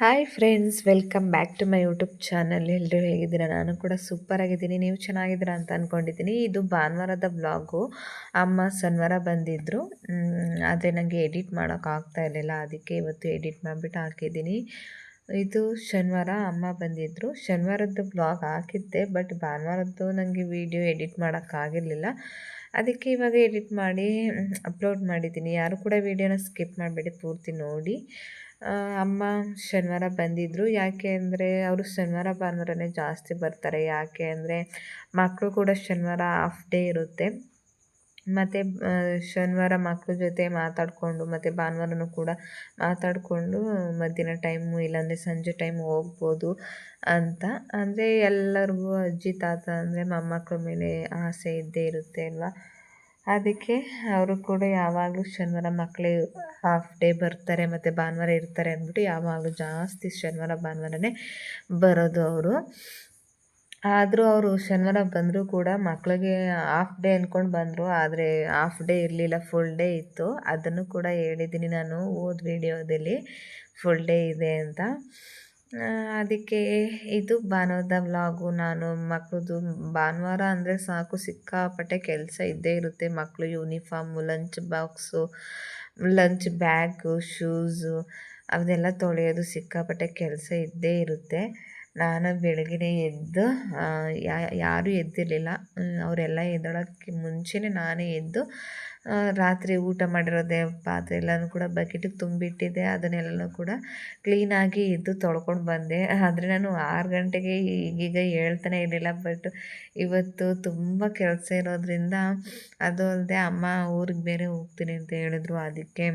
Hi friends welcome back to my YouTube channel ಎಲ್ಲರೂ ಹೇಗಿದ್ದೀರಾ? ನಾನು ಕೂಡ ಸೂಪರ್ ಆಗಿದ್ದೀನಿ. ನೀವು ಚೆನ್ನಾಗಿದ್ದೀರಾ ಅಂತ ಅಂದ್ಕೊಂಡಿದ್ದೀನಿ ಇದು ಭಾನುವಾರದ ಬ್ಲಾಗು ಅಮ್ಮ ಶನಿವಾರ ಬಂದಿದ್ದರು ಆದರೆ ನನಗೆ ಎಡಿಟ್ ಮಾಡೋಕ್ಕಾಗ್ತಾ ಇರಲಿಲ್ಲ. ಅದಕ್ಕೆ ಇವತ್ತು ಎಡಿಟ್ ಮಾಡಿಬಿಟ್ಟು ಹಾಕಿದ್ದೀನಿ. ಇದು ಶನಿವಾರ ಅಮ್ಮ ಬಂದಿದ್ದರು ಶನಿವಾರದ್ದು ಬ್ಲಾಗ್ ಹಾಕಿದ್ದೆ ಬಟ್ ಭಾನುವಾರದ್ದು ನನಗೆ ವಿಡಿಯೋ ಎಡಿಟ್ ಮಾಡೋಕ್ಕಾಗಿರಲಿಲ್ಲ ಅದಕ್ಕೆ ಇವಾಗ ಎಡಿಟ್ ಮಾಡಿ ಅಪ್ಲೋಡ್ ಮಾಡಿದ್ದೀನಿ. ಯಾರು ಕೂಡ ವೀಡಿಯೋನ ಸ್ಕಿಪ್ ಮಾಡಬೇಡಿ, ಪೂರ್ತಿ ನೋಡಿ. ಅಮ್ಮ ಶನಿವಾರ ಬಂದಿದ್ದರು ಯಾಕೆ ಅಂದರೆ ಅವರು ಶನಿವಾರ ಭಾನುವಾರನೇ ಜಾಸ್ತಿ ಬರ್ತಾರೆ. ಯಾಕೆ ಅಂದರೆ ಮಕ್ಕಳು ಕೂಡ ಶನಿವಾರ ಆಫ್ ಡೇ ಇರುತ್ತೆ. ಮತ್ತು ಶನಿವಾರ ಮಕ್ಕಳ ಜೊತೆ ಮಾತಾಡಿಕೊಂಡು, ಮತ್ತು ಭಾನುವಾರನೂ ಕೂಡ ಮಾತಾಡಿಕೊಂಡು ಮಧ್ಯಾಹ್ನ ಟೈಮು ಇಲ್ಲಾಂದರೆ ಸಂಜೆ ಟೈಮ್ ಹೋಗ್ಬೋದು ಅಂತ. ಅಂದರೆ ಎಲ್ಲರಿಗೂ ಅಜ್ಜಿ, ತಾತ ಅಂದರೆ ಮೊಮ್ಮಕ್ಳ ಮೇಲೆ ಆಸೆ ಇದ್ದೇ ಇರುತ್ತೆ ಅಲ್ವಾ? ಅದಕ್ಕೆ ಅವರು ಕೂಡ ಯಾವಾಗಲೂ ಶನಿವಾರ ಮಕ್ಕಳೇ ಹಾಫ್ ಡೇ ಬರ್ತಾರೆ, ಮತ್ತು ಭಾನುವಾರ ಇರ್ತಾರೆ ಅಂದ್ಬಿಟ್ಟು ಯಾವಾಗಲೂ ಜಾಸ್ತಿ ಶನಿವಾರ, ಭಾನುವಾರನೇ ಬರೋದು ಅವರು. ಆದರೂ ಅವರು ಶನಿವಾರ ಬಂದರೂ ಕೂಡ ಮಕ್ಕಳಿಗೆ ಹಾಫ್ ಡೇ ಅಂದ್ಕೊಂಡು ಬಂದರು, ಆದರೆ ಹಾಫ್ ಡೇ ಇರಲಿಲ್ಲ ಫುಲ್ ಡೇ ಇತ್ತು. ಅದನ್ನು ಕೂಡ ಹೇಳಿದ್ದೀನಿ ನಾನು ಓದ್ ವಿಡಿಯೋದಲ್ಲಿ ಫುಲ್ ಡೇ ಇದೆ ಅಂತ. ಅದಕ್ಕೆ ಇದು ಭಾನುವಾರದ ವ್ಲಾಗು. ನಾನು ಮಕ್ಕಳದು ಭಾನುವಾರ ಅಂದರೆ ಸಾಕು, ಸಿಕ್ಕಾಪಟ್ಟೆ ಕೆಲಸ ಇದ್ದೇ ಇರುತ್ತೆ. ಮಕ್ಕಳು uniform lunch box lunch bag shoes ಅದೆಲ್ಲ ತೊಳೆಯೋದು ಸಿಕ್ಕಾಪಟ್ಟೆ ಕೆಲಸ ಇದ್ದೇ ಇರುತ್ತೆ. ನಾನು ಬೆಳಗ್ಗೆ ಎದ್ದು ಯಾರೂ ಎದ್ದಿರಲಿಲ್ಲ. ಅವರೆಲ್ಲ ಎದ್ದೋಳಕ್ಕೆ ಮುಂಚೆನೇ ನಾನೇ ಎದ್ದು ರಾತ್ರಿ ಊಟ ಮಾಡಿರೋದೇ ಪಾತ್ರೆ ಎಲ್ಲನೂ ಕೂಡ ಬಕೆಟಿಗೆ ತುಂಬಿಟ್ಟಿದ್ದೆ. ಅದನ್ನೆಲ್ಲನೂ ಕೂಡ ಕ್ಲೀನಾಗಿ ಇದ್ದು ತೊಳ್ಕೊಂಡು ಬಂದೆ. ಆದರೆ ನಾನು ಆರು ಗಂಟೆಗೆ ಈಗೀಗ ಹೇಳ್ತಾನೆ ಇರಲಿಲ್ಲ ಬಟ್ ಇವತ್ತು ತುಂಬ ಕೆಲಸ ಇರೋದ್ರಿಂದ ಅದು ಅಲ್ಲದೆ ಅಮ್ಮ ಊರಿಗೆ ಬೇರೆ ಹೋಗ್ತೀನಿ ಅಂತ ಹೇಳಿದ್ರು. ಅದಕ್ಕೆ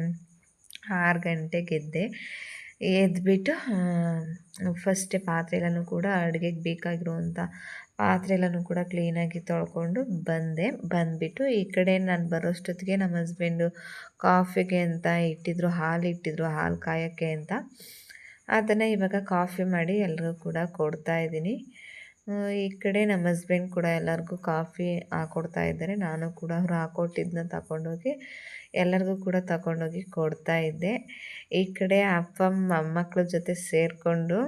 ಆರು ಗಂಟೆಗೆದ್ದೆ ಎದ್ಬಿಟ್ಟು ಫಸ್ಟೇ ಪಾತ್ರೆ ಎಲ್ಲನೂ ಕೂಡ ಅಡುಗೆಗೆ ಬೇಕಾಗಿರುವಂಥ ಪಾತ್ರೆ ಎಲ್ಲನೂ ಕೂಡ ಕ್ಲೀನಾಗಿ ತೊಳ್ಕೊಂಡು ಬಂದೆ. ಬಂದುಬಿಟ್ಟು ಈ ಕಡೆ ನಾನು ಬರೋಷ್ಟೊತ್ತಿಗೆ ನಮ್ಮ ಹಸ್ಬೆಂಡು ಕಾಫಿಗೆ ಅಂತ ಇಟ್ಟಿದ್ರು, ಹಾಲು ಇಟ್ಟಿದ್ರು, ಹಾಲು ಕಾಯೋಕ್ಕೆ ಅಂತ. ಅದನ್ನು ಇವಾಗ ಕಾಫಿ ಮಾಡಿ ಎಲ್ರಿಗೂ ಕೂಡ ಕೊಡ್ತಾ ಇದ್ದೀನಿ. ಈ ಕಡೆ ನಮ್ಮ ಹಸ್ಬೆಂಡ್ ಕೂಡ ಎಲ್ಲರಿಗೂ ಕಾಫಿ ಹಾಕೊಡ್ತಾ ಇದ್ದಾರೆ. ನಾನು ಕೂಡ ಅವ್ರು ಹಾಕೊಟ್ಟಿದ್ದನ್ನ ತಗೊಂಡೋಗಿ ಎಲ್ಲರಿಗೂ ಕೂಡ ತಗೊಂಡೋಗಿ ಕೊಡ್ತಾ ಇದ್ದೆ. ಈ ಕಡೆ ಅಪ್ಪ ಮೊಮ್ಮಕ್ಳ ಜೊತೆ ಸೇರಿಕೊಂಡು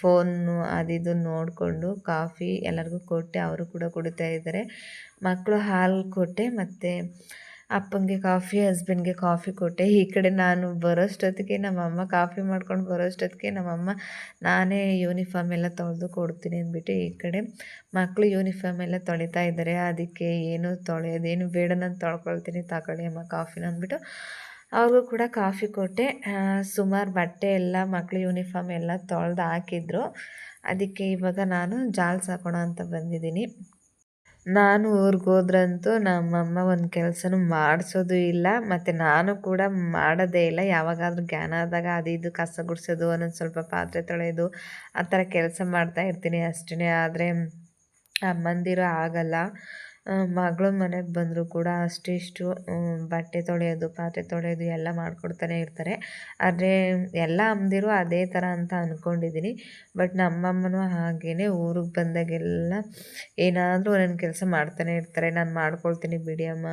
ಫೋನು ಇದು ನೋಡಿಕೊಂಡು ಕಾಫಿ ಎಲ್ಲರಿಗೂ ಕೊಟ್ಟೆ, ಅವರು ಕೂಡ ಕುಡಿತಾ ಇದ್ದಾರೆ. ಮಕ್ಕಳು ಹಾಲು ಕೊಟ್ಟೆ, ಮತ್ತು ಅಪ್ಪನಿಗೆ ಕಾಫಿ, ಹಸ್ಬೆಂಡ್ಗೆ ಕಾಫಿ ಕೊಟ್ಟೆ. ಈ ಕಡೆ ನಾನು ಬರೋಷ್ಟೊತ್ತಿಗೆ ನಮ್ಮಮ್ಮ ಕಾಫಿ ಮಾಡ್ಕೊಂಡು ಬರೋಷ್ಟೊತ್ತಿಗೆ ನಮ್ಮಮ್ಮ, ನಾನೇ ಯೂನಿಫಾರ್ಮ್ ಎಲ್ಲ ತೊಳೆದು ಕೊಡ್ತೀನಿ ಅಂದ್ಬಿಟ್ಟು ಈ ಕಡೆ ಮಕ್ಕಳು ಯೂನಿಫಾರ್ಮ್ ಎಲ್ಲ ತೊಳಿತಾ ಇದ್ದಾರೆ. ಅದಕ್ಕೆ ಏನು ತೊಳೆಯೋದೇನು ಬೇಡ, ನಾನು ತೊಳ್ಕೊಳ್ತೀನಿ, ತಗೊಳ್ಳಿ ಅಮ್ಮ ಕಾಫಿನ ಅಂದ್ಬಿಟ್ಟು ಅವ್ರಿಗೂ ಕೂಡ ಕಾಫಿ ಕೊಟ್ಟೆ. ಸುಮಾರು ಬಟ್ಟೆ ಎಲ್ಲ, ಮಕ್ಳು ಯೂನಿಫಾರ್ಮ್ ಎಲ್ಲ ತೊಳೆದು ಹಾಕಿದ್ರು. ಅದಕ್ಕೆ ಇವಾಗ ನಾನು ಜಾಲ್ಸ್ ಹಾಕೋಣ ಅಂತ ಬಂದಿದ್ದೀನಿ. ನಾನು ಊರಿಗೆ ಹೋದ್ರಂತೂ ನಮ್ಮಮ್ಮ ಒಂದು ಕೆಲಸನೂ ಮಾಡಿಸೋದು ಇಲ್ಲ. ಮತ್ತು ನಾನು ಕೂಡ ಮಾಡೋದೇ ಇಲ್ಲ. ಯಾವಾಗಾದ್ರೂ ಜ್ಞಾನ ಆದಾಗ ಅದು ಇದು ಕಸ ಗುಡಿಸೋದು, ಒಂದೊಂದು ಸ್ವಲ್ಪ ಪಾತ್ರೆ ತೊಳೆಯೋದು, ಆ ಥರ ಕೆಲಸ ಮಾಡ್ತಾ ಇರ್ತೀನಿ ಅಷ್ಟೇ ಆದರೆ ಅಮ್ಮಂದಿರು ಆಗಲ್ಲ. ಮಗಳು ಮನೆಗೆ ಬಂದರೂ ಕೂಡ ಅಷ್ಟಿಷ್ಟು ಬಟ್ಟೆ ತೊಳೆಯೋದು, ಪಾತ್ರೆ ತೊಳೆಯೋದು ಎಲ್ಲ ಮಾಡಿಕೊಡ್ತಾನೆ ಇರ್ತಾರೆ. ಆದರೆ ಎಲ್ಲ ಅಮ್ಮದಿರು ಅದೇ ಥರ ಅಂತ ಅಂದ್ಕೊಂಡಿದ್ದೀನಿ ಬಟ್ ನಮ್ಮಮ್ಮನೂ ಹಾಗೇ ಊರಿಗೆ ಬಂದಾಗೆಲ್ಲ ಏನಾದರೂ ಒಂದೊಂದು ಕೆಲಸ ಮಾಡ್ತಾನೆ ಇರ್ತಾರೆ. ನಾನು ಮಾಡ್ಕೊಳ್ತೀನಿ ಬಿಡಿ ಅಮ್ಮ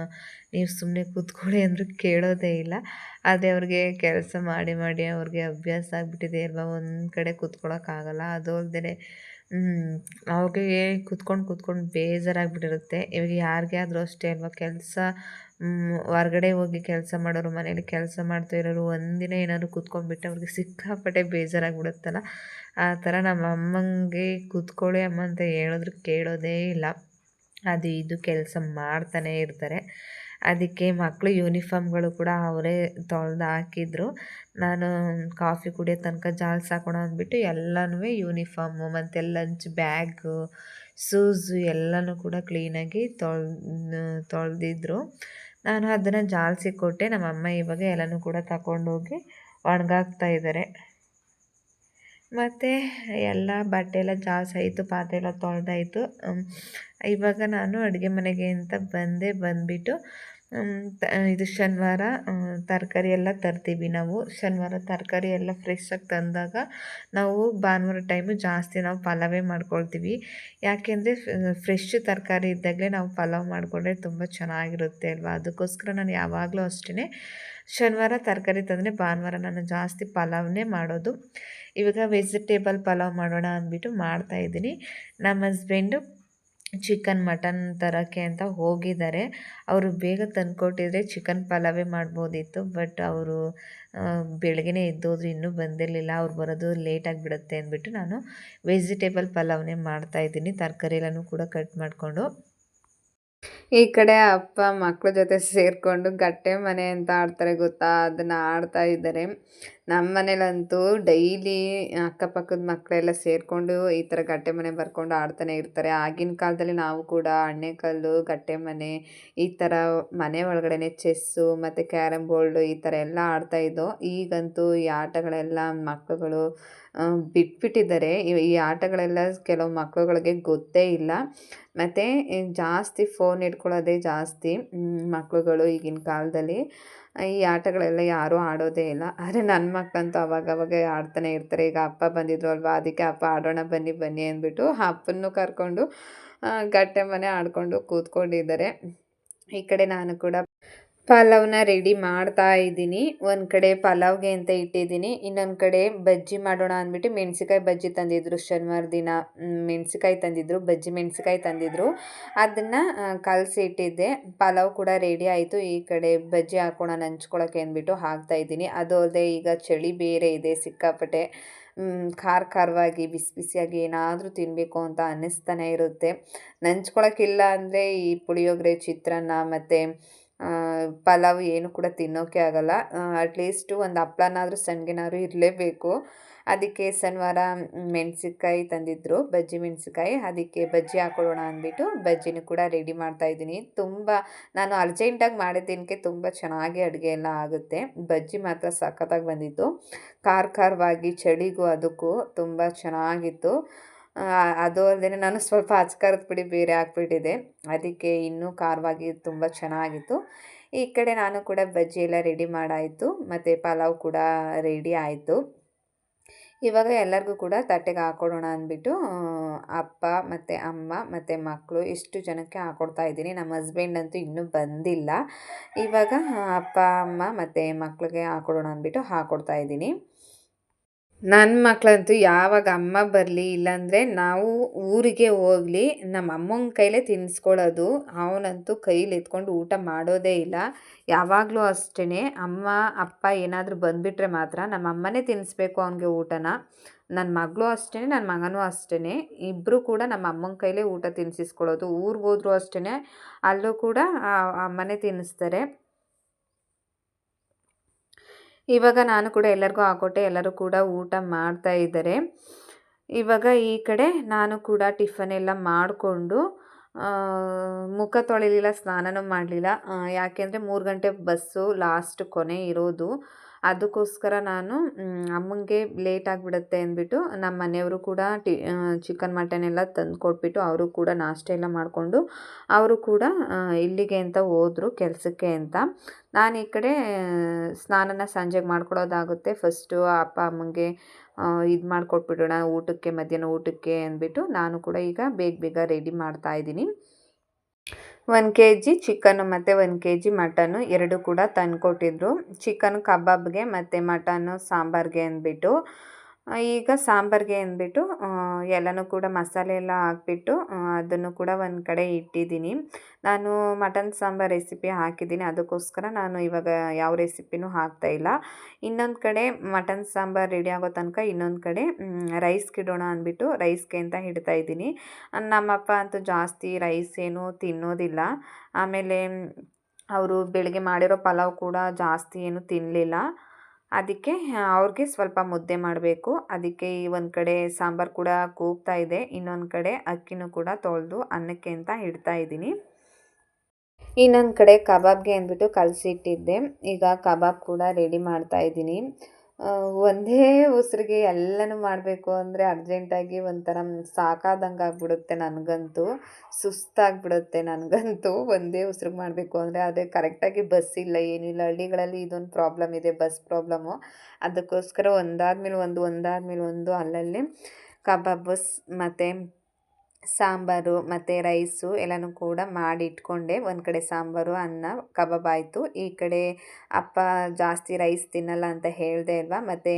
ನೀವು ಸುಮ್ಮನೆ ಕೂತ್ಕೊಳ್ಳಿ ಅಂದರೂ ಕೇಳೋದೇ ಇಲ್ಲ. ಅದೇ ಅವ್ರಿಗೆ ಕೆಲಸ ಮಾಡಿ ಮಾಡಿ ಅವ್ರಿಗೆ ಅಭ್ಯಾಸ ಆಗಿಬಿಟ್ಟಿದೆ ಅಲ್ವಾ? ಒಂದು ಕಡೆ ಕೂತ್ಕೊಳ್ಳೋಕ್ಕಾಗಲ್ಲ ಅದು ಅಲ್ಲದೆ ಅವ್ರಿಗೆ ಕೂತ್ಕೊಂಡು ಕೂತ್ಕೊಂಡು ಬೇಜಾರಾಗಿಬಿಟ್ಟಿರುತ್ತೆ. ಇವಾಗ ಯಾರಿಗೇ ಆದರೂ ಅಷ್ಟೇ ಅಲ್ವಾ? ಕೆಲಸ ಹೊರ್ಗಡೆ ಹೋಗಿ ಕೆಲಸ ಮಾಡೋರು, ಮನೇಲಿ ಕೆಲಸ ಮಾಡ್ತಾ ಇರೋರು ಒಂದಿನ ಏನಾದರೂ ಕೂತ್ಕೊಂಡ್ಬಿಟ್ಟು ಅವ್ರಿಗೆ ಸಿಕ್ಕಾಪಟ್ಟೆ ಬೇಜಾರಾಗ್ಬಿಡುತ್ತಲ್ಲ? ಆ ಥರ ನಮ್ಮ ಅಮ್ಮಂಗೆ ಕೂತ್ಕೊಳ್ಳಿ ಅಮ್ಮ ಅಂತ ಹೇಳಿದ್ರು ಕೇಳೋದೇ ಇಲ್ಲ. ಅದು ಇದು ಕೆಲಸ ಮಾಡ್ತಾನೇ ಇರ್ತಾರೆ. ಅದಕ್ಕೆ ಮಕ್ಕಳು ಯೂನಿಫಾರ್ಮ್ಗಳು ಕೂಡ ಅವರೇ ತೊಳೆದು ಹಾಕಿದ್ರು. ನಾನು ಕಾಫಿ ಕುಡಿಯೋ ತನಕ ಜಾಲ್ಸ್ ಹಾಕೋಣ ಅಂದ್ಬಿಟ್ಟು ಎಲ್ಲನೂ ಯೂನಿಫಾರ್ಮು ಮತ್ತು ಲಂಚ್ ಬ್ಯಾಗು ಶೂಸು ಎಲ್ಲನೂ ಕೂಡ ಕ್ಲೀನಾಗಿ ತೊಳೆದು ತೊಳೆದಿದ್ರು. ನಾನು ಅದನ್ನು ಜಾಲ್ಸಿ ಕೊಟ್ಟೆ. ನಮ್ಮ ಅಮ್ಮ ಇವಾಗ ಎಲ್ಲನೂ ಕೂಡ ತಗೊಂಡೋಗಿ ಒಣಗಾಕ್ತಾ ಇದ್ದಾರೆ ಮತ್ತು ಎಲ್ಲ ಬಟ್ಟೆ ಎಲ್ಲ ಜಾಸ್ ಆಯಿತು, ಪಾತ್ರೆ ಎಲ್ಲ ತೊಳೆದಾಯಿತು. ಇವಾಗ ನಾನು ಅಡುಗೆ ಮನೆಗೆ ಅಂತ ಬಂದೆ ಬಂದುಬಿಟ್ಟು ಇದು ಶನಿವಾರ ತರಕಾರಿ ಎಲ್ಲ ತರ್ತೀವಿ ನಾವು. ಶನಿವಾರ ತರಕಾರಿ ಎಲ್ಲ ಫ್ರೆಶ್ಶಾಗಿ ತಂದಾಗ ನಾವು ಭಾನುವಾರ ಟೈಮು ಜಾಸ್ತಿ ನಾವು ಪಲಾವೇ ಮಾಡ್ಕೊಳ್ತೀವಿ. ಯಾಕೆಂದರೆ ಫ್ರೆಶ್ ತರಕಾರಿ ಇದ್ದಾಗಲೇ ನಾವು ಪಲಾವ್ ಮಾಡಿಕೊಂಡ್ರೆ ತುಂಬ ಚೆನ್ನಾಗಿರುತ್ತೆ ಅಲ್ವಾ? ಅದಕ್ಕೋಸ್ಕರ ನಾನು ಯಾವಾಗಲೂ ಅಷ್ಟೇ ಶನಿವಾರ ತರಕಾರಿ ತಂದರೆ ಭಾನುವಾರ ನಾನು ಜಾಸ್ತಿ ಪಲಾವ್ನೇ ಮಾಡೋದು. ಇವಾಗ ವೆಜಿಟೇಬಲ್ ಪಲಾವ್ ಮಾಡೋಣ ಅಂದ್ಬಿಟ್ಟು ಮಾಡ್ತಾಯಿದ್ದೀನಿ ನಮ್ಮ ಹಸ್ಬೆಂಡು ಚಿಕನ್ ಮಟನ್ ತರೋಕ್ಕೆ ಅಂತ ಹೋಗಿದ್ದಾರೆ. ಅವರು ಬೇಗ ತಂದುಕೊಟ್ಟಿದ್ರೆ ಚಿಕನ್ ಪಲಾವೇ ಮಾಡ್ಬೋದಿತ್ತು, ಬಟ್ ಅವರು ಬೆಳಗ್ಗೆನೇ ಎದ್ದೋದ್ರು, ಇನ್ನೂ ಬಂದಿರಲಿಲ್ಲ. ಅವ್ರು ಬರೋದು ಲೇಟ್ ಆಗಿಬಿಡುತ್ತೆ ಅಂದ್ಬಿಟ್ಟು ನಾನು ವೆಜಿಟೇಬಲ್ ಪಲಾವ್ನೇ ಮಾಡ್ತಾಯಿದ್ದೀನಿ ತರಕಾರಿ ಎಲ್ಲನೂ ಕೂಡ ಕಟ್ ಮಾಡಿಕೊಂಡು. ಈ ಕಡೆ ಅಪ್ಪ ಮಕ್ಕಳ ಜೊತೆ ಸೇರಿಕೊಂಡು ಗಟ್ಟೆ ಮನೆ ಅಂತ ಆಡ್ತಾರೆ ಗೊತ್ತಾ? ಅದನ್ನು ಆಡ್ತಾ ಇದ್ದಾರೆ. ನಮ್ಮ ಮನೇಲಂತೂ ಡೈಲಿ ಅಕ್ಕಪಕ್ಕದ ಮಕ್ಕಳೆಲ್ಲ ಸೇರಿಕೊಂಡು ಈ ಥರ ಗಟ್ಟೆ ಮನೆ ಬರ್ಕೊಂಡು ಆಡ್ತಾನೆ ಇರ್ತಾರೆ. ಆಗಿನ ಕಾಲದಲ್ಲಿ ನಾವು ಕೂಡ ಅಣ್ಣೆಕಲ್ಲು ಗಟ್ಟೆ ಮನೆ, ಈ ಥರ ಮನೆ ಒಳಗಡೆ ಚೆಸ್ಸು ಮತ್ತು ಕ್ಯಾರಮ್ ಬೋರ್ಡು, ಈ ಥರ ಎಲ್ಲ ಆಡ್ತಾಯಿದ್ದೋ ಈಗಂತೂ ಈ ಆಟಗಳೆಲ್ಲ ಮಕ್ಕಳುಗಳು ಬಿಟ್ಬಿಟ್ಟಿದ್ದಾರೆ. ಈ ಆಟಗಳೆಲ್ಲ ಕೆಲವು ಮಕ್ಕಳುಗಳಿಗೆ ಗೊತ್ತೇ ಇಲ್ಲ. ಮತ್ತು ಜಾಸ್ತಿ ಫೋನ್ ಇಟ್ಕೊಳ್ಳೋದೇ ಜಾಸ್ತಿ ಮಕ್ಕಳುಗಳು ಈಗಿನ ಕಾಲದಲ್ಲಿ. ಈ ಆಟಗಳೆಲ್ಲ ಯಾರೂ ಆಡೋದೇ ಇಲ್ಲ. ಆದರೆ ನನ್ನ ಮಕ್ಕಳಂತೂ ಅವಾಗವಾಗ ಆಡ್ತಾನೆ ಇರ್ತಾರೆ. ಈಗ ಅಪ್ಪ ಬಂದಿದ್ರು ಅಲ್ವಾ, ಅದಕ್ಕೆ ಅಪ್ಪ ಆಡೋಣ ಬನ್ನಿ ಬನ್ನಿ ಅಂದ್ಬಿಟ್ಟು ಅಪ್ಪನ್ನು ಕರ್ಕೊಂಡು ಗಟ್ಟೆ ಮನೆ ಆಡಿಕೊಂಡು ಕೂತ್ಕೊಂಡಿದ್ದಾರೆ. ಈ ಕಡೆ ನಾನು ಕೂಡ ಪಲಾವ್ನ ರೆಡಿ ಮಾಡ್ತಾ ಇದ್ದೀನಿ. ಒಂದು ಕಡೆ ಪಲಾವ್ಗೆ ಅಂತ ಇಟ್ಟಿದ್ದೀನಿ. ಇನ್ನೊಂದು ಕಡೆ ಬಜ್ಜಿ ಮಾಡೋಣ ಅಂದ್ಬಿಟ್ಟು ಮೆಣಸಿಕಾಯಿ ಬಜ್ಜಿ ತಂದಿದ್ರು. ಶನಿವಾರ ದಿನ ಮೆಣಸಿಕಾಯಿ ತಂದಿದ್ರು, ಬಜ್ಜಿ ಮೆಣಸಿಕಾಯಿ ತಂದಿದ್ರು. ಅದನ್ನು ಕಲಸಿ ಇಟ್ಟಿದ್ದೆ. ಪಲಾವ್ ಕೂಡ ರೆಡಿ ಆಯಿತು. ಈ ಕಡೆ ಬಜ್ಜಿ ಹಾಕೋಣ ನಂಚ್ಕೊಳ್ಳೋಕೆ ಅಂದ್ಬಿಟ್ಟು ಹಾಕ್ತಾ ಇದ್ದೀನಿ. ಅದು ಅಲ್ಲದೆ ಈಗ ಚಳಿ ಬೇರೆ ಇದೆ, ಸಿಕ್ಕಾಪಟ್ಟೆ. ಖಾರ ಖಾರವಾಗಿ, ಬಿಸಿ ಬಿಸಿಯಾಗಿ ಏನಾದರೂ ತಿನ್ನಬೇಕು ಅಂತ ಅನ್ನಿಸ್ತಾನೆ ಇರುತ್ತೆ. ನಂಚ್ಕೊಳಕ್ಕಿಲ್ಲ ಅಂದರೆ ಈ ಪುಳಿಯೋಗರೆ, ಚಿತ್ರಾನ್ನ ಮತ್ತು ಪಲಾವ್ ಏನು ಕೂಡ ತಿನ್ನೋಕೆ ಆಗಲ್ಲ. ಅಟ್ಲೀಸ್ಟು ಒಂದು ಹಪ್ಳನಾದ್ರೂ ಸಣ್ಣಗೆನಾದ್ರೂ ಇರಲೇಬೇಕು. ಅದಕ್ಕೆ ಶನಿವಾರ ಮೆಣಸಿನ್ಕಾಯಿ ತಂದಿದ್ದರು ಬಜ್ಜಿ ಮೆಣಸಿನ್ಕಾಯಿ. ಅದಕ್ಕೆ ಬಜ್ಜಿ ಹಾಕೊಳ್ಳೋಣ ಅಂದ್ಬಿಟ್ಟು ಬಜ್ಜಿನೂ ಕೂಡ ರೆಡಿ ಮಾಡ್ತಾಯಿದ್ದೀನಿ ತುಂಬ, ನಾನು ಅರ್ಜೆಂಟಾಗಿ ಮಾಡಿದ್ದಕ್ಕೆ ತುಂಬ ಚೆನ್ನಾಗಿ ಅಡುಗೆ ಎಲ್ಲ ಆಗುತ್ತೆ. ಬಜ್ಜಿ ಮಾತ್ರ ಸಖತ್ತಾಗಿ ಬಂದಿತ್ತು. ಖಾರ ಖಾರವಾಗಿ, ಚಳಿಗೂ ಅದಕ್ಕೂ ತುಂಬ ಚೆನ್ನಾಗಿತ್ತು. ಅದು ಅಲ್ಲದೆ ನಾನು ಸ್ವಲ್ಪ ಅಚ್ಕಾರದ ಪುಡಿ ಬೇರೆ ಹಾಕ್ಬಿಟ್ಟಿದ್ದೆ ಅದಕ್ಕೆ ಇನ್ನೂ ಖಾರವಾಗಿ ತುಂಬ ಚೆನ್ನಾಗಿತ್ತು. ಈ ಕಡೆ ನಾನು ಕೂಡ ಬಜ್ಜಿ ಎಲ್ಲ ರೆಡಿ ಮಾಡಾಯಿತು. ಮತ್ತು ಪಲಾವ್ ಕೂಡ ರೆಡಿ ಆಯಿತು. ಇವಾಗ ಎಲ್ಲರಿಗೂ ಕೂಡ ತಟ್ಟೆಗೆ ಹಾಕ್ಕೊಡೋಣ ಅಂದ್ಬಿಟ್ಟು ಅಪ್ಪ ಮತ್ತು ಅಮ್ಮ ಮತ್ತು ಮಕ್ಕಳು ಇಷ್ಟು ಜನಕ್ಕೆ ಹಾಕ್ಕೊಡ್ತಾ ಇದ್ದೀನಿ. ನಮ್ಮ ಹಸ್ಬೆಂಡ್ ಅಂತೂ ಇನ್ನೂ ಬಂದಿಲ್ಲ. ಇವಾಗ ಅಪ್ಪ, ಅಮ್ಮ ಮತ್ತು ಮಕ್ಕಳಿಗೆ ಹಾಕ್ಕೊಡೋಣ ಅಂದ್ಬಿಟ್ಟು ಹಾಕೊಡ್ತಾ ಇದ್ದೀನಿ. ನನ್ನ ಮಕ್ಕಳಂತೂ ಯಾವಾಗ ಅಮ್ಮ ಬರಲಿ ಇಲ್ಲಾಂದರೆ ನಾವು ಊರಿಗೆ ಹೋಗ್ಲಿ ನಮ್ಮ ಅಮ್ಮನ ಕೈಲೇ ತಿನ್ನಿಸ್ಕೊಳ್ಳೋದು ಅವನಂತೂ ಕೈಲಿ ಎತ್ಕೊಂಡು ಊಟ ಮಾಡೋದೇ ಇಲ್ಲ. ಯಾವಾಗಲೂ ಅಷ್ಟೇ ಅಮ್ಮ, ಅಪ್ಪ ಏನಾದರೂ ಬಂದುಬಿಟ್ರೆ ಮಾತ್ರ ನಮ್ಮ ಅಮ್ಮನೇ ತಿನ್ನಿಸ್ಬೇಕು ಅವನಿಗೆ ಊಟನ. ನನ್ನ ಮಗಳು ಅಷ್ಟೇ ನನ್ನ ಮಗನೂ ಅಷ್ಟೇ ಇಬ್ಬರು ಕೂಡ ನಮ್ಮ ಅಮ್ಮನ ಕೈಲೇ ಊಟ ತಿನ್ನಿಸ್ಕೊಳ್ಳೋದು ಊರಿಗೆ ಹೋದ್ರೂ ಅಷ್ಟೇ ಅಲ್ಲೂ ಕೂಡ ಅಮ್ಮನೇ ತಿನ್ನಿಸ್ತಾರೆ ಇವಾಗ ನಾನು ಕೂಡ ಎಲ್ಲರಿಗೂ ಹಾಕೊಟ್ಟೆ ಎಲ್ಲರೂ ಕೂಡ ಊಟ ಮಾಡ್ತಾ ಇದ್ದಾರೆ. ಇವಾಗ ಈ ಕಡೆ ನಾನು ಕೂಡ ಟಿಫನ್ ಎಲ್ಲ ಮಾಡಿಕೊಂಡು ಮುಖ ತೊಳಿಲಿಲ್ಲ, ಸ್ನಾನನೂ ಮಾಡಲಿಲ್ಲ. ಯಾಕೆಂದರೆ ಮೂರು ಗಂಟೆ ಬಸ್ಸು ಲಾಸ್ಟ್ ಕೊನೆ ಇರೋದು. ಅದಕ್ಕೋಸ್ಕರ ನಾನು ಅಮ್ಮಂಗೆ ಲೇಟ್ ಆಗಿಬಿಡುತ್ತೆ ಅಂದ್ಬಿಟ್ಟು ನಮ್ಮ ಮನೆಯವರು ಕೂಡ ಟಿ ಚಿಕನ್ ಮಟನ್ ಎಲ್ಲ ತಂದು ಕೊಟ್ಬಿಟ್ಟು ಅವರು ಕೂಡ ನಾಷ್ಟ ಎಲ್ಲ ಮಾಡಿಕೊಂಡು ಅವರು ಕೂಡ ಇಲ್ಲಿಗೆ ಅಂತ ಹೋದರು ಕೆಲಸಕ್ಕೆ ಅಂತ. ನಾನು ಈ ಕಡೆ ಸ್ನಾನನ ಸಂಜೆಗೆ ಮಾಡ್ಕೊಡೋದಾಗುತ್ತೆ. ಫಸ್ಟು ಅಪ್ಪ ಅಮ್ಮಂಗೆ ಇದು ಮಾಡಿಕೊಟ್ಬಿಡೋಣ ಊಟಕ್ಕೆ, ಮಧ್ಯಾಹ್ನ ಊಟಕ್ಕೆ ಅಂದ್ಬಿಟ್ಟು ನಾನು ಕೂಡ ಈಗ ಬೇಗ ಬೇಗ ರೆಡಿ ಮಾಡ್ತಾಯಿದ್ದೀನಿ ಒಂದು ಕೆ ಜಿ ಚಿಕನ್ನು ಮತ್ತು ಒಂದು ಕೆ ಜಿ ಮಟನ್ನು ಎರಡು ಕೂಡ ತಂದುಕೊಟ್ಟಿದ್ರು. ಚಿಕನ್ ಕಬಾಬ್ಗೆ ಮತ್ತು ಮಟನ್ನು ಸಾಂಬಾರಿಗೆ ಅಂದ್ಬಿಟ್ಟು ಈಗ ಸಾಂಬಾರಿಗೆ ಅಂದ್ಬಿಟ್ಟು ಎಲ್ಲನೂ ಕೂಡ ಮಸಾಲೆ ಎಲ್ಲ ಹಾಕ್ಬಿಟ್ಟು ಅದನ್ನು ಕೂಡ ಒಂದು ಕಡೆ ಇಟ್ಟಿದ್ದೀನಿ. ನಾನು ಮಟನ್ ಸಾಂಬಾರು ರೆಸಿಪಿ ಹಾಕಿದ್ದೀನಿ. ಅದಕ್ಕೋಸ್ಕರ ನಾನು ಇವಾಗ ಯಾವ ರೆಸಿಪಿನೂ ಹಾಕ್ತಾಯಿಲ್ಲ ಇನ್ನೊಂದು ಕಡೆ ಮಟನ್ ಸಾಂಬಾರು ರೆಡಿ ಆಗೋ ತನಕ ಇನ್ನೊಂದು ಕಡೆ ರೈಸ್ಗೆ ಇಡೋಣ ಅಂದ್ಬಿಟ್ಟು ರೈಸ್ಗೆ ಅಂತ ಹಿಡ್ತಾ ಇದ್ದೀನಿ. ನಮ್ಮಪ್ಪ ಅಂತೂ ಜಾಸ್ತಿ ರೈಸ್ ಏನು ತಿನ್ನೋದಿಲ್ಲ. ಆಮೇಲೆ, ಅವರು ಬೆಳಗ್ಗೆ ಮಾಡಿರೋ ಪಲಾವ್ ಕೂಡ ಜಾಸ್ತಿ ಏನು ತಿನ್ನಲಿಲ್ಲ ಅದಕ್ಕೆ ಅವ್ರಿಗೆ ಸ್ವಲ್ಪ ಮುದ್ದೆ ಮಾಡಬೇಕು. ಅದಕ್ಕೆ ಈ ಒಂದು ಕಡೆ ಸಾಂಬಾರು ಕೂಡ ಕೂಗ್ತಾ ಇದೆ. ಇನ್ನೊಂದು ಕಡೆ ಅಕ್ಕಿನೂ ಕೂಡ ತೊಳೆದು ಅನ್ನಕ್ಕೆ ಅಂತ ಇಡ್ತಾ ಇದ್ದೀನಿ. ಇನ್ನೊಂದು ಕಡೆ ಕಬಾಬ್ಗೆ ಅಂದ್ಬಿಟ್ಟು ಕಲಸಿಟ್ಟಿದ್ದೆ. ಈಗ ಕಬಾಬ್ ಕೂಡ ರೆಡಿ ಮಾಡ್ತಾ ಇದ್ದೀನಿ. ಒಂದೇ ಉಸಿರಿಗೆ ಎಲ್ಲನೂ ಮಾಡಬೇಕು ಅಂದರೆ ಅರ್ಜೆಂಟಾಗಿ ಒಂಥರ ಸಾಕಾದಂಗೆ ಆಗಿಬಿಡುತ್ತೆ ನನಗಂತೂ. ಸುಸ್ತಾಗ್ಬಿಡುತ್ತೆ ನನಗಂತೂ ಒಂದೇ ಉಸಿರಿಗೆ ಮಾಡಬೇಕು ಅಂದರೆ ಅದೇ ಕರೆಕ್ಟಾಗಿ ಬಸ್ ಇಲ್ಲ ಏನಿಲ್ಲ ಹಳ್ಳಿಗಳಲ್ಲಿ ಇದೊಂದು ಪ್ರಾಬ್ಲಮ್ ಇದೆ, ಬಸ್ ಪ್ರಾಬ್ಲಮ್ಮು ಅದಕ್ಕೋಸ್ಕರ ಒಂದಾದ್ಮೇಲೆ ಒಂದು ಒಂದಾದ್ಮೇಲೆ ಒಂದು ಅಲ್ಲಲ್ಲಿ ಕಬಾಬ್ ಬಸ್ ಮತ್ತು ಸಾಂಬಾರು ಮತ್ತು ರೈಸು ಎಲ್ಲನೂ ಕೂಡ ಮಾಡಿ ಇಟ್ಕೊಂಡೆ ಒಂದು ಕಡೆ ಸಾಂಬಾರು, ಅನ್ನ, ಕಬಾಬ್ ಆಯಿತು. ಈ ಕಡೆ ಅಪ್ಪ ಜಾಸ್ತಿ ರೈಸ್ ತಿನ್ನಲ್ಲ ಅಂತ ಹೇಳಿದೆ ಅಲ್ವಾ ಮತ್ತು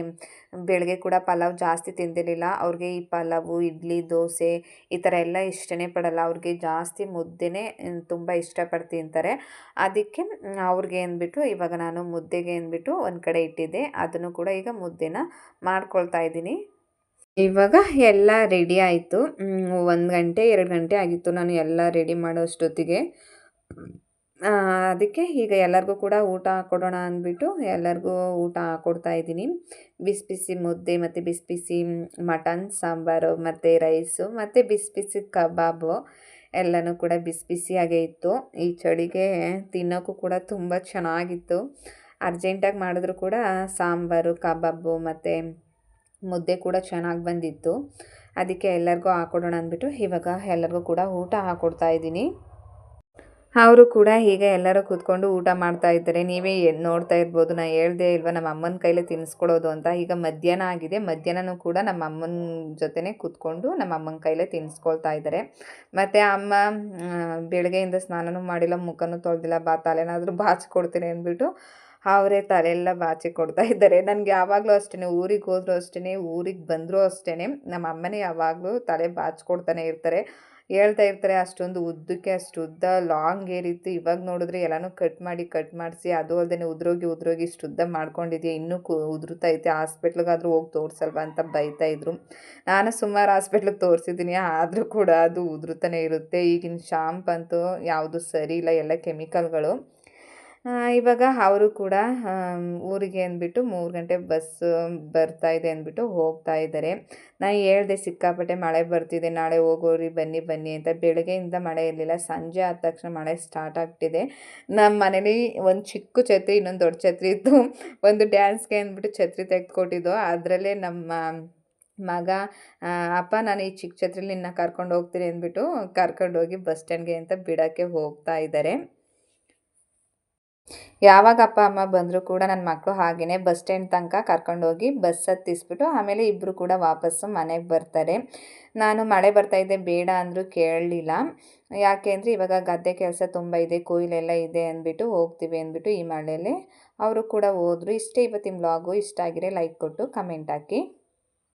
ಬೆಳಗ್ಗೆ ಕೂಡ ಪಲಾವ್ ಜಾಸ್ತಿ ತಿಂದಿರಲಿಲ್ಲ. ಅವ್ರಿಗೆ ಈ ಪಲಾವು, ಇಡ್ಲಿ, ದೋಸೆ ಈ ಥರ ಎಲ್ಲ ಇಷ್ಟನೇ ಪಡಲ್ಲ. ಅವ್ರಿಗೆ ಜಾಸ್ತಿ ಮುದ್ದೆನೇ ತುಂಬ ಇಷ್ಟಪಟ್ಟು ತಿಂತಾರೆ. ಅದಕ್ಕೆ ಅವ್ರಿಗೆ ಅಂದ್ಬಿಟ್ಟು ಇವಾಗ ನಾನು ಮುದ್ದೆಗೆ ಅಂದ್ಬಿಟ್ಟು ಒಂದು ಕಡೆ ಇಟ್ಟಿದ್ದೆ. ಅದನ್ನು ಕೂಡ ಈಗ ಮುದ್ದೆನ ಮಾಡ್ಕೊಳ್ತಾ ಇದ್ದೀನಿ. ಇವಾಗ ಎಲ್ಲ ರೆಡಿ ಆಯಿತು. ಒಂದು ಗಂಟೆ, ಎರಡು ಗಂಟೆ ಆಗಿತ್ತು ನಾನು ಎಲ್ಲ ರೆಡಿ ಮಾಡೋ ಅಷ್ಟೊತ್ತಿಗೆ ಅದಕ್ಕೆ ಈಗ ಎಲ್ಲರಿಗೂ ಕೂಡ ಊಟ ಹಾಕ್ಕೊಡೋಣ ಅಂದ್ಬಿಟ್ಟು ಎಲ್ಲರಿಗೂ ಊಟ ಹಾಕ್ಕೊಡ್ತಾ ಇದ್ದೀನಿ. ಬಿಸಿ ಬಿಸಿ ಮುದ್ದೆ ಮತ್ತು ಬಿಸಿ ಬಿಸಿ ಮಟನ್, ಸಾಂಬಾರು ಮತ್ತು ರೈಸು ಮತ್ತು ಬಿಸಿ ಬಿಸಿ ಕಬಾಬು ಎಲ್ಲನೂ ಕೂಡ ಬಿಸಿ ಬಿಸಿಯಾಗೇ ಇತ್ತು. ಈ ಚಳಿಗೆ ತಿನ್ನೋಕ್ಕೂ ಕೂಡ ತುಂಬ ಚೆನ್ನಾಗಿತ್ತು. ಅರ್ಜೆಂಟಾಗಿ ಮಾಡಿದ್ರು ಕೂಡ ಸಾಂಬಾರು, ಕಬಾಬು ಮತ್ತು ಮುದ್ದೆ ಕೂಡ ಚೆನ್ನಾಗಿ ಬಂದಿತ್ತು. ಅದಕ್ಕೆ ಎಲ್ಲರಿಗೂ ಹಾಕೊಡೋಣ ಅಂದ್ಬಿಟ್ಟು ಇವಾಗ ಎಲ್ಲರಿಗೂ ಕೂಡ ಊಟ ಹಾಕ್ಕೊಡ್ತಾ ಇದ್ದೀನಿ. ಅವರು ಕೂಡ ಹೀಗೆ ಎಲ್ಲರೂ ಕೂತ್ಕೊಂಡು ಊಟ ಮಾಡ್ತಾ ಇದ್ದಾರೆ. ನೀವೇ ನೋಡ್ತಾ ಇರ್ಬೋದು, ನಾ ಹೇಳ್ದೆ ಇಲ್ವಾ, ನಮ್ಮ ಅಮ್ಮನ ಕೈಲೇ ತಿನ್ನಿಸ್ಕೊಡೋದು ಅಂತ. ಈಗ ಮಧ್ಯಾಹ್ನ ಆಗಿದೆ. ಮಧ್ಯಾಹ್ನನೂ ಕೂಡ ನಮ್ಮ ಅಮ್ಮನ ಜೊತೆನೇ ಕೂತ್ಕೊಂಡು ನಮ್ಮ ಅಮ್ಮನ ಕೈಲೇ ತಿನ್ನಿಸ್ಕೊಳ್ತಾ ಇದ್ದಾರೆ. ಮತ್ತು ಅಮ್ಮ ಬೆಳಗ್ಗೆಯಿಂದ ಸ್ನಾನನೂ ಮಾಡಿಲ್ಲ, ಮುಖನೂ ತೊಳೆದಿಲ್ಲ, ಬಾ, ತಲೆನಾದರೂ ಬಾಚಿಕೊಡ್ತೀನಿ ಅಂದ್ಬಿಟ್ಟು ಅವರೇ ತಲೆಯೆಲ್ಲ ಬಾಚಿ ಕೊಡ್ತಾ ಇದ್ದಾರೆ. ನನಗೆ ಯಾವಾಗಲೂ ಅಷ್ಟೇ ಊರಿಗೆ ಹೋದರೂ ಅಷ್ಟೇ ಊರಿಗೆ ಬಂದರೂ ಅಷ್ಟೇ ನಮ್ಮ ಅಮ್ಮನೇ ಯಾವಾಗಲೂ ತಲೆ ಬಾಚ್ಕೊಡ್ತಾನೆ ಇರ್ತಾರೆ. ಹೇಳ್ತಾ ಇರ್ತಾರೆ, ಅಷ್ಟೊಂದು ಉದ್ದಕ್ಕೆ ಅಷ್ಟು ಉದ್ದ ಲಾಂಗ್ ಏರಿತ್ತು ಇವಾಗ ನೋಡಿದ್ರೆ ಎಲ್ಲನೂ ಕಟ್ ಮಾಡಿ ಕಟ್ ಮಾಡಿಸಿ, ಅದು ಅಲ್ಲದೆ ಉದ್ರೋಗಿ ಉದ್ರೋಗಿ ಇಷ್ಟು ಉದ್ದ ಮಾಡ್ಕೊಂಡಿದ್ಯಾ, ಇನ್ನೂ ಕು ಉದುರ್ತೈತೆ ಹಾಸ್ಪಿಟ್ಲಿಗಾದ್ರೂ ಹೋಗಿ ತೋರಿಸಲ್ವ? ಅಂತ ಬೈತಾ ಇದ್ರು. ನಾನು ಸುಮಾರು ಹಾಸ್ಪಿಟ್ಲಿಗೆ ತೋರಿಸಿದ್ದೀನಿ ಆದರೂ ಕೂಡ ಅದು ಉದುರುತ್ತಾನೆ ಇರುತ್ತೆ. ಈಗಿನ ಶಾಂಪ್ ಅಂತೂ ಯಾವುದು ಸರಿ ಇಲ್ಲ, ಎಲ್ಲ ಕೆಮಿಕಲ್ಗಳು. ಇವಾಗ ಅವರು ಕೂಡ ಊರಿಗೆ ಅಂದ್ಬಿಟ್ಟು ಮೂರು ಗಂಟೆ ಬಸ್, ಬರ್ತಾ ಇದೆ ಅಂದ್ಬಿಟ್ಟು ಹೋಗ್ತಾ ಇದ್ದಾರೆ. ನಾನು ಹೇಳ್ದೆ, ಸಿಕ್ಕಾಪಟ್ಟೆ ಮಳೆ ಬರ್ತಿದೆ, ನಾಳೆ ಹೋಗೋರಿ, ಬನ್ನಿ ಬನ್ನಿ ಅಂತ. ಬೆಳಗ್ಗೆಯಿಂದ ಮಳೆ ಇರಲಿಲ್ಲ, ಸಂಜೆ ಆದ ತಕ್ಷಣ ಮಳೆ ಸ್ಟಾರ್ಟ್ ಆಗ್ತಿದೆ. ನಮ್ಮ ಮನೇಲಿ ಒಂದು ಚಿಕ್ಕ ಛತ್ರಿ, ಇನ್ನೊಂದು ದೊಡ್ಡ ಛತ್ರಿ ಇತ್ತು. ಒಂದು ಡ್ಯಾನ್ಸ್ಗೆ ಅಂದ್ಬಿಟ್ಟು ಛತ್ರಿ ತೆಗೆದುಕೊಟ್ಟಿದ್ದು. ಅದರಲ್ಲೇ ನಮ್ಮ ಮಗ ಅಪ್ಪ, ನಾನು ಈ ಚಿಕ್ಕ ಛತ್ರಿಲಿ ನಿನ್ನ ಕರ್ಕೊಂಡು ಹೋಗ್ತೀನಿ ಅಂದ್ಬಿಟ್ಟು ಕರ್ಕೊಂಡೋಗಿ ಬಸ್ ಸ್ಟ್ಯಾಂಡ್ಗೆ ಅಂತ ಬಿಡೋಕ್ಕೆ ಹೋಗ್ತಾ ಇದ್ದಾರೆ. ಯಾವಾಗ ಅಪ್ಪ, ಅಮ್ಮ ಬಂದರೂ ಕೂಡ ನನ್ನ ಮಕ್ಕಳು ಹಾಗೆಯೇ ಬಸ್ ಸ್ಟ್ಯಾಂಡ್ ತನಕ ಕರ್ಕೊಂಡೋಗಿ ಬಸ್ ಹತ್ತಿಸ್ಬಿಟ್ಟು ಆಮೇಲೆ ಇಬ್ಬರು ಕೂಡ ವಾಪಸ್ಸು ಮನೆಗೆ ಬರ್ತಾರೆ. ನಾನು ಮಳೆ ಬರ್ತಾ ಇದೆ, ಬೇಡ ಅಂದರೂ ಕೇಳಲಿಲ್ಲ. ಯಾಕೆ ಅಂದರೆ ಇವಾಗ ಗದ್ದೆ ಕೆಲಸ ತುಂಬ ಇದೆ, ಕೊಯ್ಲೆಲ್ಲ ಇದೆ ಅಂದ್ಬಿಟ್ಟು ಹೋಗ್ತೀವಿ ಅಂದ್ಬಿಟ್ಟು ಈ ಮಳೆಯಲ್ಲಿ ಅವರು ಕೂಡ ಹೋದರು. ಇಷ್ಟೇ ಇವತ್ತಿನ ಬ್ಲಾಗು ಇಷ್ಟ ಆಗಿರೋ ಲೈಕ್ ಕೊಟ್ಟು ಕಮೆಂಟ್ ಹಾಕಿ.